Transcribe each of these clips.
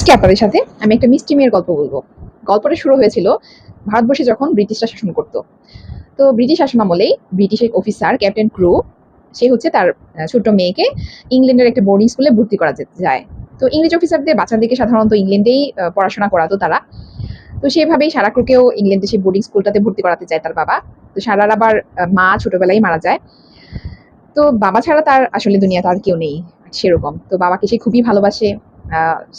আজকে আপনাদের সাথে আমি একটা মিষ্টি মেয়ের গল্প বলব। গল্পটা শুরু হয়েছিল ভারতবর্ষে যখন ব্রিটিশরা শাসন করত। তো ব্রিটিশ শাসন আমলেই ব্রিটিশ এক অফিসার ক্যাপ্টেন ক্রু, সে হচ্ছে তার ছোট্ট মেয়েকে ইংল্যান্ডের একটা বোর্ডিং স্কুলে ভর্তি করা যায় তো ইংরেজ অফিসারদের বাচ্চাদেরকে সাধারণত ইংল্যান্ডেই পড়াশোনা করাতো তারা। তো সেভাবেই সারা ক্রুকেও ইংল্যান্ডে সেই বোর্ডিং স্কুলটাতে ভর্তি করাতে চায় তার বাবা। তো সারার আবার মা ছোটবেলায় মারা যায়। তো বাবা ছাড়া তার আসলে দুনিয়াতে আর কেউ নেই, সেরকম। তো বাবাকে সে খুবই ভালোবাসে।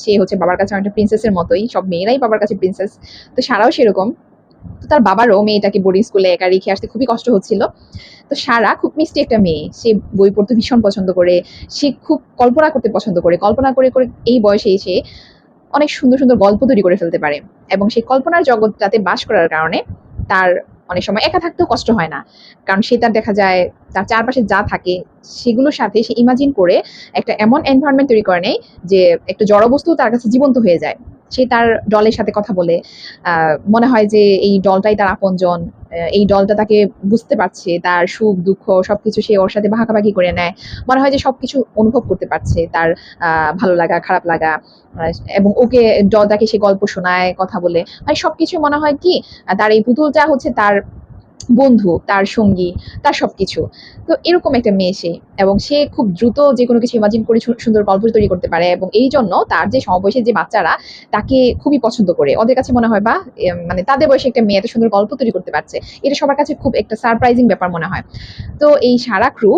সে হচ্ছে বাবার কাছে অনেকটা প্রিন্সেসের মতোই। সব মেয়েরাই বাবার কাছে প্রিন্সেস তো সারাও সেরকম। তো তার বাবারও মেয়েটাকে বোর্ডিং স্কুলে একা রেখে আসতে খুবই কষ্ট হচ্ছিল। তো সারা খুব মিষ্টি একটা মেয়ে। সে বই পড়তে ভীষণ পছন্দ করে। সে খুব কল্পনা করতে পছন্দ করে। কল্পনা করে করে এই বয়সে এসে অনেক সুন্দর সুন্দর গল্প তৈরি করে ফেলতে পারে। এবং সেই কল্পনার জগৎটাতে বাস করার কারণে তার অনেক সময় একা থাকতেও কষ্ট হয় না। কারণ সে তার দেখা যায়, তার চারপাশে যা থাকে, সেগুলোর সাথে সে ইমাজিন করে একটা এমন এনভায়রনমেন্ট তৈরি করে নেয় যে একটা জড়বস্তু তার কাছে জীবন্ত হয়ে যায়। সে তার দলের সাথে কথা বলে মনে হয় যে এই দলটাই তার আপনজন এই দলটা তাকে বুঝতে পারছে তার সুখ, দুঃখ, সবকিছু সে ওর সাথে ভাগাভাগি করে নেয়। মনে হয় যে সবকিছু অনুভব করতে পারছে তার ভালো লাগা, খারাপ লাগা এবং ওকে দলটাকে সে গল্প শোনায়, কথা বলে। মানে সবকিছু মনে হয় কি তার এই পুতুলটা হচ্ছে তার বন্ধু, তার সঙ্গী, তার সবকিছু। তো এরকম একটা মেয়ে সে, এবং সে খুব দ্রুত যে কোনো কিছু ইমাজিন করে সুন্দর গল্প তৈরি করতে পারে, এবং এই জন্য তার যে সমবয়সী যে বাচ্চারা, তাকে খুবই পছন্দ করে। ওদের কাছে মনে হয়, বা মানে তাদের বয়সে একটা মেয়ে এত সুন্দর গল্প তৈরি করতে পারছে, এটা সবার কাছে খুব একটা সারপ্রাইজিং ব্যাপার মনে হয়। তো এই সারা ক্রু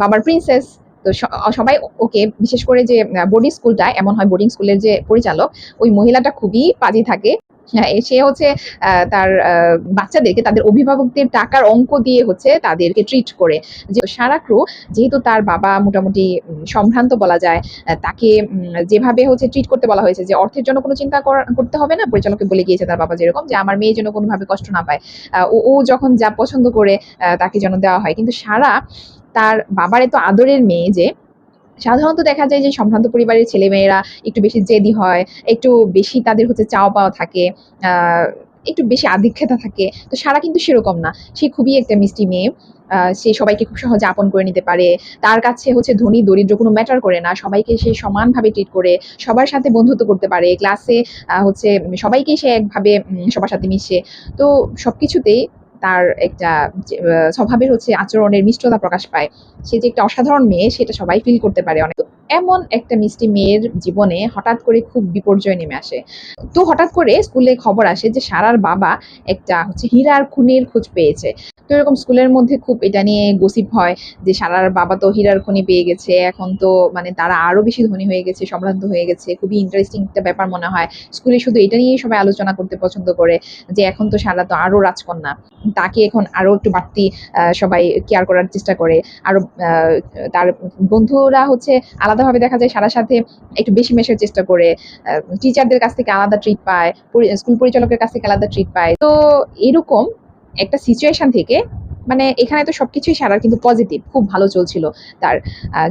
বাবার প্রিন্সেস তো সবাই ওকে বিশেষ করে যে বোর্ডিং স্কুলটা এমন হয় বোর্ডিং স্কুলের যে পরিচালক, ওই মহিলাটা খুবই পাজি থাকে। সে হচ্ছে তার বাচ্চাদেরকে তাদের অভিভাবকদের টাকার অঙ্ক দিয়ে হচ্ছে তাদেরকে ট্রিট করে। যে সারা ক্রু যেহেতু তার বাবা মোটামুটি সম্ভ্রান্ত বলা যায় তাকে যেভাবে হচ্ছে ট্রিট করতে বলা হয়েছে যে অর্থের জন্য কোনো চিন্তা করতে হবে না, পরিচালককে বলে গিয়েছে তার বাবা যেরকম, যে আমার মেয়ে যেন কোনোভাবে কষ্ট না পায়। ও যখন যা পছন্দ করে তাকে যেন দেওয়া হয়। কিন্তু সারা তার বাবার এত আদরের মেয়ে যে সাধারণত দেখা যায় যে সম্ভ্রান্ত পরিবারের ছেলেমেয়েরা একটু বেশি জেদি হয়, একটু বেশি তাদের হচ্ছে চাওয়া পাওয়া থাকে একটু বেশি আধিক্ষেতা থাকে। তো সারা কিন্তু সেরকম না। সে খুবই একটা মিষ্টি মেয়ে সে সবাইকে খুব সহজে আপন করে নিতে পারে। তার কাছে হচ্ছে ধনী, দরিদ্র কোনো ম্যাটার করে না। সবাইকে সে সমানভাবে ট্রিট করে, সবার সাথে বন্ধুত্ব করতে পারে। ক্লাসে হচ্ছে সবাইকেই সে একভাবে সবার সাথে মিশে। তো সবকিছুতেই তার একটা স্বভাবের হচ্ছে আচরণের মিষ্টতা প্রকাশ পায়। সে যে একটা অসাধারণ মেয়ে, সেটা সবাই ফিল করতে পারে অনেক। এমন একটা মিষ্টি মেয়ের জীবনে হঠাৎ করে খুব বিপর্যয় নেমে আসে। তো হঠাৎ করে স্কুলে খবর আসে যে সারার বাবা একটা হচ্ছে হীরার খুনের খোঁজ পেয়েছে। তো এরকম স্কুলের মধ্যে খুব এটা নিয়ে গসিপ হয় যে সারার বাবা তো হীরার খনি পেয়ে গেছে, এখন তো মানে তারা আরও বেশি ধনী হয়ে গেছে, সম্ভ্রান্ত হয়ে গেছে। খুবই ইন্টারেস্টিং একটা ব্যাপার মনে হয়। স্কুলে শুধু এটা নিয়েই সবাই আলোচনা করতে পছন্দ করে যে এখন তো সারা তো আরও রাজকন্যা। তাকে এখন আরও একটু বাড়তি সবাই কেয়ার করার চেষ্টা করে। আরও আহ, তার বন্ধুরা হচ্ছে আলাদাভাবে দেখা যায় সারা সাথে একটু বেশি মেশার চেষ্টা করে। টিচারদের কাছ থেকে আলাদা ট্রিট পায় স্কুল পরিচালকের কাছ থেকে আলাদা ট্রিট পায়। তো এরকম একটা সিচুয়েশন থেকে মানে এখানে তো সবকিছুই সারার কিন্তু পজিটিভ খুব ভালো চলছিল তার।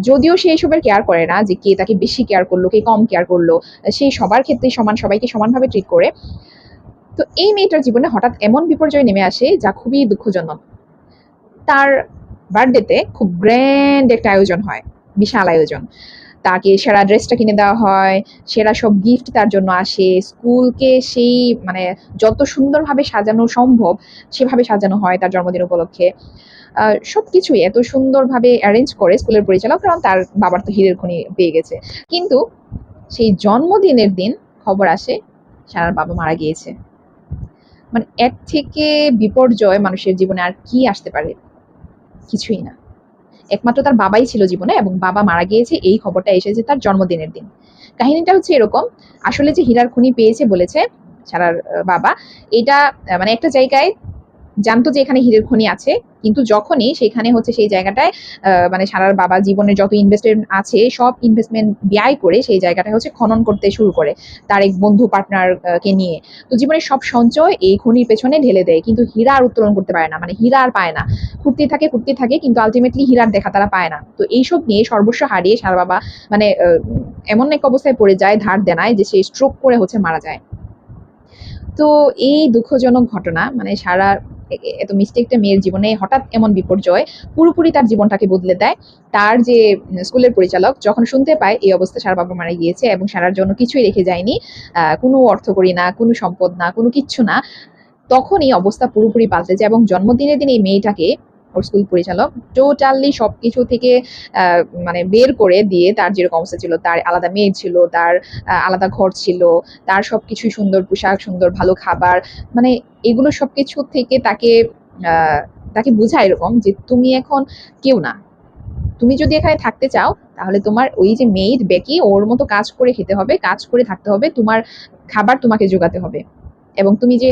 যদিও সে এসবের কেয়ার করে না যে কে তাকে বেশি কেয়ার করল কে কম কেয়ার করল সে সবার ক্ষেত্রেই সমান সবাইকে সমানভাবে ট্রিট করে। তো এই মেয়েটার জীবনে হঠাৎ এমন বিপর্যয় নেমে আসে যা খুবই দুঃখজনক। তার বার্থডেতে খুব গ্র্যান্ড একটা আয়োজন হয়, বিশাল আয়োজন। তাকে সেরা ড্রেসটা কিনে দেওয়া হয়, সেরা সব গিফট তার জন্য আসে, স্কুলকে সেই মানে যত সুন্দরভাবে সাজানো সম্ভব সেভাবে সাজানো হয় তার জন্মদিন উপলক্ষে। সব কিছুই এত সুন্দরভাবে অ্যারেঞ্জ করে স্কুলের পরিচালক কারণ তার বাবার তো হীরের খনি পেয়ে গেছে। কিন্তু সেই জন্মদিনের দিন খবর আসে, সারার বাবা মারা গিয়েছে। মানে এর থেকে বিপর্যয় মানুষের জীবনে আর কি আসতে পারে? কিছুই না। একমাত্র তার বাবাই ছিল জীবনে এবং বাবা মারা গিয়েছে, এই খবরটা এসেছে তার জন্মদিনের দিন। কাহিনীটা হচ্ছে এরকম, আসলে যে হীরার খুনি পেয়েছে বলেছে সারার বাবা, এটা মানে একটা জায়গায় জানতো যে এখানে হীরের খনি আছে, কিন্তু যখনই সেখানে হচ্ছে সেই জায়গাটায় মানে সারার বাবা জীবনের যত ইনভেস্টমেন্ট আছে, সব ইনভেস্টমেন্ট ব্যয় করে সেই জায়গাটা হচ্ছে খনন করতে শুরু করে তার এক বন্ধু পার্টনার কে নিয়ে। তো জীবনের সব সঞ্চয় এই খনির পেছনে ঢেলে দেয়, কিন্তু হীরা আর উত্তোলন করতে পারে না মানে হীরা আর পায় না। খুঁড়তে থাকে খুঁড়তে থাকে, কিন্তু আলটিমেটলি হীরার দেখা তারা পায় না। তো এইসব নিয়ে সর্বস্ব হারিয়ে সারা বাবা মানে এমন এক অবস্থায় পড়ে যায়, ধার দেনায়, যে সে স্ট্রোক করে হচ্ছে মারা যায়। তো এই দুঃখজনক ঘটনা মানে সারা এত মিষ্টি একটা মেয়ের জীবনে হঠাৎ এমন বিপর্যয় পুরোপুরি তার জীবনটাকে বদলে দেয়। তার যে স্কুলের পরিচালক যখন শুনতে পায় এই অবস্থা সারা বাবা মারা গিয়েছে এবং সারার জন্য কিছুই রেখে যায়নি কোনো অর্থ করি না, কোনো সম্পদ না, কোনো কিচ্ছু না তখনই অবস্থা পুরোপুরি পাল্টে যায় এবং জন্মদিনের দিন এই মেয়েটাকে ওর স্কুল পরিচালক। টোটালি সবকিছু থেকে আহ, মানে বের করে দিয়ে তার যেরকম অবস্থা ছিল তার আলাদা মেয়ে ছিল তার আলাদা ঘর ছিল তার সবকিছুই সুন্দর পোশাক সুন্দর ভালো খাবার মানে এগুলো সবকিছু থেকে তাকে তাকে বোঝায় এরকম যে তুমি এখন কেউ না। তুমি যদি এখানে থাকতে চাও তাহলে তোমার ওই যে মেয়ের বেকি ওর মতো কাজ করে খেতে হবে কাজ করে থাকতে হবে তোমার খাবার তোমাকে যোগাতে হবে। এবং তুমি যে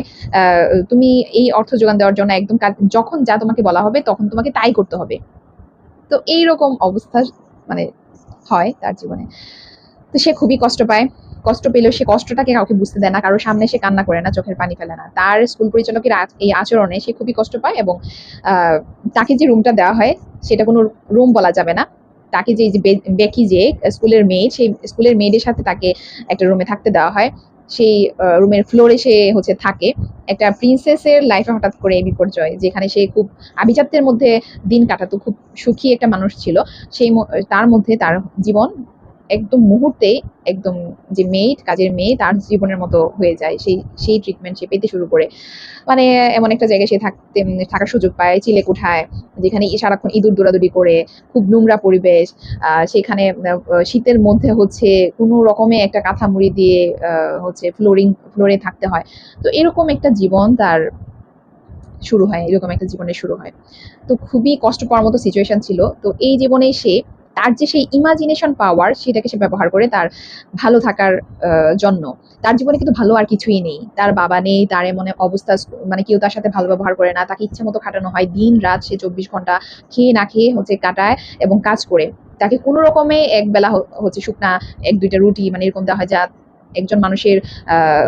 তুমি এই অর্থ যোগান দেওয়ার জন্য একদম যখন যা তোমাকে বলা হবে তখন তোমাকে তাই করতে হবে। তো এই রকম অবস্থা মানে হয় তার জীবনে। তো সে খুবই কষ্ট পায়। কষ্ট পেলেও সে কষ্টটাকে কাউকে বুঝতে দেয় না। কারোর সামনে সে কান্না করে না, চোখের পানি ফেলে না। তার স্কুল পরিচালকের এই আচরণে সে খুবই কষ্ট পায় এবং তাকে যে রুমটা দেওয়া হয় সেটা কোনো রুম বলা যাবে না। তাকে যে বেকি যে, স্কুলের মেয়ে, সেই স্কুলের মেয়েদের সাথে তাকে একটা রুমে থাকতে দেওয়া হয়। সেই রুমের ফ্লোরে সে হচ্ছে থাকে। একটা প্রিন্সেসের লাইফে হঠাৎ করে বিপর্যয়, যেখানে সে খুব আভিজাত্যের মধ্যে দিন কাটাতো, খুব সুখী একটা মানুষ ছিল। সেই তার মধ্যে তার জীবন একদম মুহূর্তে একদম যে মেয়ে, কাজের মেয়ে তার জীবনের মতো হয়ে যায় সেই সেই ট্রিটমেন্ট সে পেতে শুরু করে। মানে এমন একটা জায়গায় সে থাকতে থাকার সুযোগ পায় চিলে কোঠায় যেখানে সারাক্ষণ ইঁদুর দৌড়াদৌড়ি করে, খুব নোংরা পরিবেশ সেখানে শীতের মধ্যে হচ্ছে কোনো রকমে একটা কাঁথা মুড়ি দিয়ে হচ্ছে ফ্লোরিং, ফ্লোরে থাকতে হয়। তো এরকম একটা জীবন তার শুরু হয়, এরকম একটা জীবনে শুরু হয়। তো খুবই কষ্ট পাওয়ার মতো সিচুয়েশন ছিল। তো এই জীবনে সে তার যে সেই ইমাজিনেশন পাওয়ার সেটাকে সে ব্যবহার করে তার ভালো থাকার জন্য। তার জীবনে কিন্তু ভালো আর কিছুই নেই। তার বাবা নেই, তার এমন অবস্থা মানে কেউ তার সাথে ভালো ব্যবহার করে না। তাকে ইচ্ছে মতো খাটানো হয়। দিন রাত সে চব্বিশ ঘণ্টা খেয়ে না খেয়ে হচ্ছে কাটায় এবং কাজ করে। তাকে কোনো রকমে এক বেলা হচ্ছে শুকনা এক দুইটা রুটি মানে এরকম দেওয়া হয় যা একজন মানুষের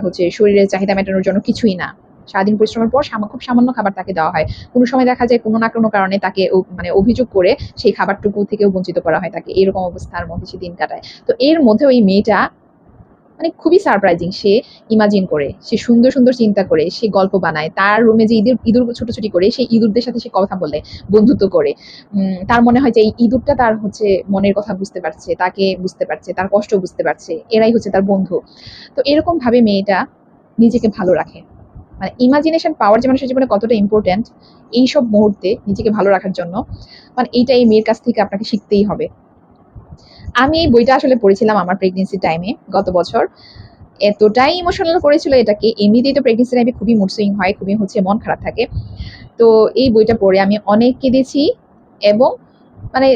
হচ্ছে শরীরের চাহিদা মেটানোর জন্য কিছুই না। সারাদিন পরিশ্রমের পর খুব সামান্য খাবার তাকে দেওয়া হয়। কোনো সময় দেখা যায় কোনো না কোনো কারণে তাকে মানে অভিযোগ করে সেই খাবারটুকু থেকেও বঞ্চিত করা হয় তাকে। এরকম অবস্থার মধ্যে সে দিন কাটায়। তো এর মধ্যে ওই মেয়েটা মানে খুবই সারপ্রাইজিং সে ইমাজিন করে, সে সুন্দর সুন্দর চিন্তা করে, সে গল্প বানায়। তার রুমে যে ইঁদুর ইঁদুর ছোটাছুটি করে, সেই ইঁদুরদের সাথে সে কথা বলে, বন্ধুত্ব করে। তার মনে হয় যে এই ইঁদুরটা তার হচ্ছে মনের কথা বুঝতে পারছে, তাকে বুঝতে পারছে, তার কষ্ট বুঝতে পারছে। এরাই হচ্ছে তার বন্ধু। তো এরকম ভাবে মেয়েটা নিজেকে ভালো রাখে। মানে ইমাজিনেশন পাওয়ার যে মানুষের জীবনে কতটা ইম্পর্ট্যান্ট এইসব মুহূর্তে নিজেকে ভালো রাখার জন্য মানে এইটা এই মেয়ের কাছ থেকে আপনাকে শিখতেই হবে। আমি এই বইটা আসলে পড়েছিলাম আমার প্রেগনেন্সি টাইমে গত বছর। এতটাই ইমোশনাল করেছিল এটাকে, এমনিতেই তো প্রেগনেন্সি টাইমে খুবই মুড সুইং হয়, খুবই হচ্ছে মন খারাপ থাকে। তো এই বইটা পড়ে আমি অনেক কেঁদেছি এবং মানে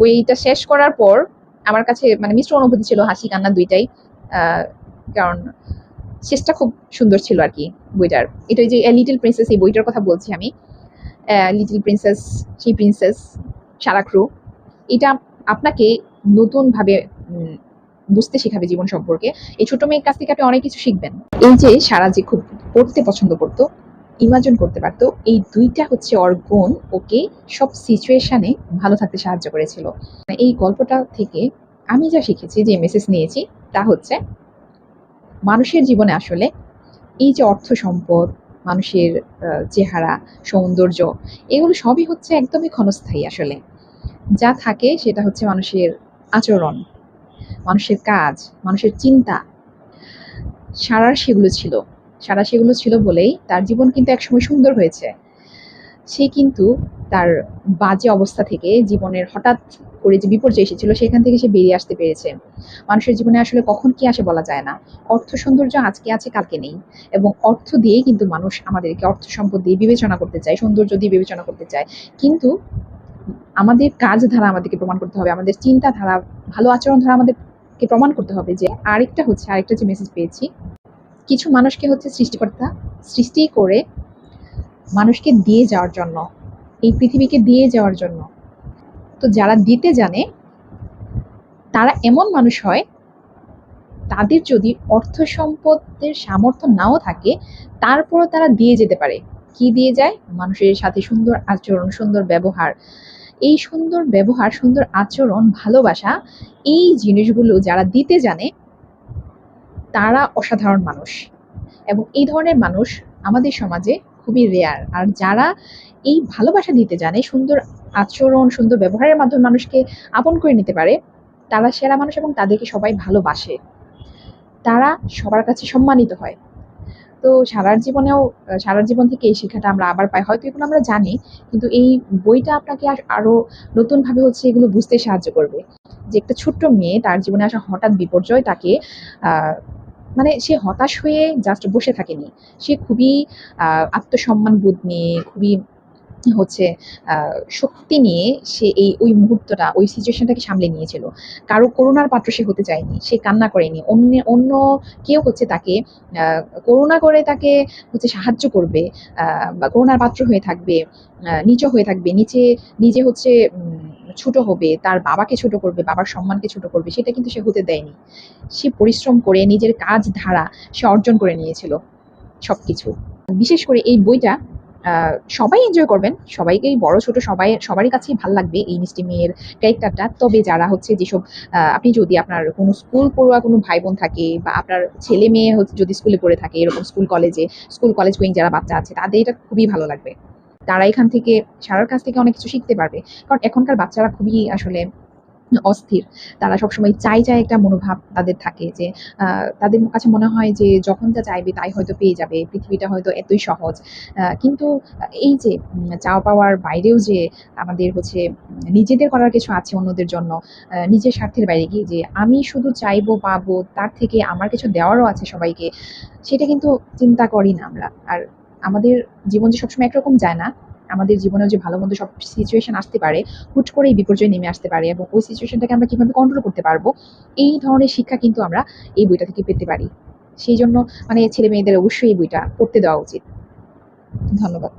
বইটা শেষ করার পর আমার কাছে মানে মিশ্র অনুভূতি ছিল, হাসি কান্না দুইটাই কারণ শেষটা খুব সুন্দর ছিল আর কি বইটার। এটা যে লিটল প্রিন্সেস এই বইটার কথা বলছি আমি। লিটল প্রিন্সেস সেই প্রিন্সেস সারাক্রু এটা আপনাকে নতুনভাবে বুঝতে শেখাবে জীবন সম্পর্কে। এই ছোট মেয়ের কাছ থেকে আপনি অনেক কিছু শিখবেন। এই যে সারা যে খুব পড়তে পছন্দ করতো ইমাজিন করতে পারতো, এই দুইটা হচ্ছে ওর গুণ, ওকে সব সিচুয়েশনে ভালো থাকতে সাহায্য করেছিল। এই গল্পটা থেকে আমি যা শিখেছি, যে মেসেজ নিয়েছি, তা হচ্ছে মানুষের জীবনে আসলে এই যে অর্থ সম্পদ, মানুষের চেহারা, সৌন্দর্য, এগুলো সবই হচ্ছে একদমই ক্ষণস্থায়ী আসলে। যা থাকে সেটা হচ্ছে মানুষের আচরণ, মানুষের কাজ, মানুষের চিন্তা। সারার সেগুলো ছিল। সারা সেগুলো ছিল বলেই তার জীবন কিন্তু একসময় সুন্দর হয়েছে। সে কিন্তু তার বাজে অবস্থা থেকে জীবনের হঠাৎ করে যে বিপর্যয় এসেছিল, সেখান থেকে সে বেরিয়ে আসতে পেরেছে। মানুষের জীবনে আসলে কখন কি আসে বলা যায় না। অর্থ সৌন্দর্য আজকে আছে, কালকে নেই। এবং অর্থ দিয়ে কিন্তু মানুষ আমাদেরকে অর্থ সম্পদ দিয়ে বিবেচনা করতে চায়, সৌন্দর্য দিয়ে বিবেচনা করতে চায়। কিন্তু আমাদের কাজ ধারা আমাদেরকে প্রমাণ করতে হবে। আমাদের চিন্তাধারা, ভালো আচরণ ধারা আমাদেরকে প্রমাণ করতে হবে যে আরেকটা হচ্ছে, আরেকটা যে মেসেজ পেয়েছি, কিছু মানুষকে হচ্ছে সৃষ্টিকর্তা, সৃষ্টি করে মানুষকে দিয়ে যাওয়ার জন্য, এই পৃথিবীকে দিয়ে যাওয়ার জন্য তো যারা দিতে জানে, তারা এমন মানুষ হয়, তাদের যদি অর্থ সম্পদের সামর্থ্য নাও থাকে, তারপরও তারা দিয়ে যেতে পারে। কি দিয়ে যায়? মানুষের সাথে সুন্দর আচরণ, সুন্দর ব্যবহার। এই সুন্দর ব্যবহার, সুন্দর আচরণ, ভালোবাসা, এই জিনিসগুলো যারা দিতে জানে, তারা অসাধারণ মানুষ। এবং এই ধরনের মানুষ আমাদের সমাজে খুবই রেয়ার আর যারা এই ভালোবাসা দিতে জানে, সুন্দর আচরণ সুন্দর ব্যবহারের মাধ্যমে মানুষকে আপন করে নিতে পারে। তারা সেরা মানুষ এবং তাদেরকে সবাই ভালোবাসে। তারা সবার কাছে সম্মানিত হয়। তো সারার জীবনেও আহ, সারা জীবন থেকে এই শিক্ষাটা আমরা আবার পাই। হয়তো এগুলো আমরা জানি কিন্তু এই বইটা আপনাকে আর আরও নতুনভাবে হচ্ছে এগুলো বুঝতে সাহায্য করবে। যে একটা ছোট্ট মেয়ে তার জীবনে আসা হঠাৎ বিপর্যয় তাকে মানে সে হতাশ হয়ে জাস্ট বসে থাকেনি। সে খুবই আত্মসম্মান বোধ নিয়ে খুবই হচ্ছে শক্তি নিয়ে সে এই, ওই মুহূর্তটা, ওই সিচুয়েশনটাকে সামলে নিয়েছিল। কারও করুণার পাত্র সে হতে চায়নি, সে কান্না করেনি। অন্য অন্য কেউ হচ্ছে তাকে করুণা করে তাকে হচ্ছে সাহায্য করবে বা করুণার পাত্র হয়ে থাকবে নিচু হয়ে থাকবে, নিচে নিজে হচ্ছে ছোট হবে, তার বাবাকে ছোট করবে, বাবার সম্মানকে ছোট করবে, সেটা কিন্তু সে হতে দেয়নি। সে পরিশ্রম করে নিজের কাজ ধারা সে অর্জন করে নিয়েছিল সবকিছু। বিশেষ করে এই বইটা সবাই এনজয় করবেন। সবাইকেই, বড়, ছোট সবাই, সবারই কাছেই ভালো লাগবে এই মিষ্টি মেয়ের ক্যারেক্টারটা তবে যারা হচ্ছে যেসব আপনি যদি আপনার কোনো স্কুল পড়ুয়া, কোনো ভাই বোন থাকে বা আপনার ছেলে মেয়ে হচ্ছে যদি স্কুলে পড়ে থাকে, এরকম স্কুল কলেজে স্কুল কলেজ গোয়িং যারা বাচ্চা আছে, তাদের এটা খুবই ভালো লাগবে। তারা এখান থেকে, সারার কাছ থেকে অনেক কিছু শিখতে পারবে। কারণ এখনকার বাচ্চারা খুবই আসলে অস্থির। তারা সবসময় চাই চাই একটা মনোভাব তাদের থাকে যে তাদের কাছে মনে হয় যে যখন যা চাইবে তাই হয়তো পেয়ে যাবে, পৃথিবীটা হয়তো এতই সহজ। কিন্তু এই যে চাওয়া পাওয়ার বাইরেও যে আমাদের হচ্ছে নিজেদের করার কিছু আছে অন্যদের জন্য নিজের স্বার্থের বাইরে গিয়ে যে আমি শুধু চাইব, পাবো, তার থেকে আমার কিছু দেওয়ারও আছে সবাইকে, সেটা কিন্তু চিন্তা করি না আমরা। আর আমাদের জীবন যে সবসময় একরকম যায় না আমাদের জীবনে যে ভালো মন্দ সব সিচুয়েশন আসতে পারে, হুট করে এই বিপর্যয় নেমে আসতে পারে এবং ওই সিচুয়েশনটাকে আমরা কীভাবে কন্ট্রোল করতে পারব, এই ধরনের শিক্ষা কিন্তু আমরা এই বইটা থেকে পেতে পারি। সেই জন্য মানে ছেলে মেয়েদের অবশ্যই এই বইটা পড়তে দেওয়া উচিত। ধন্যবাদ।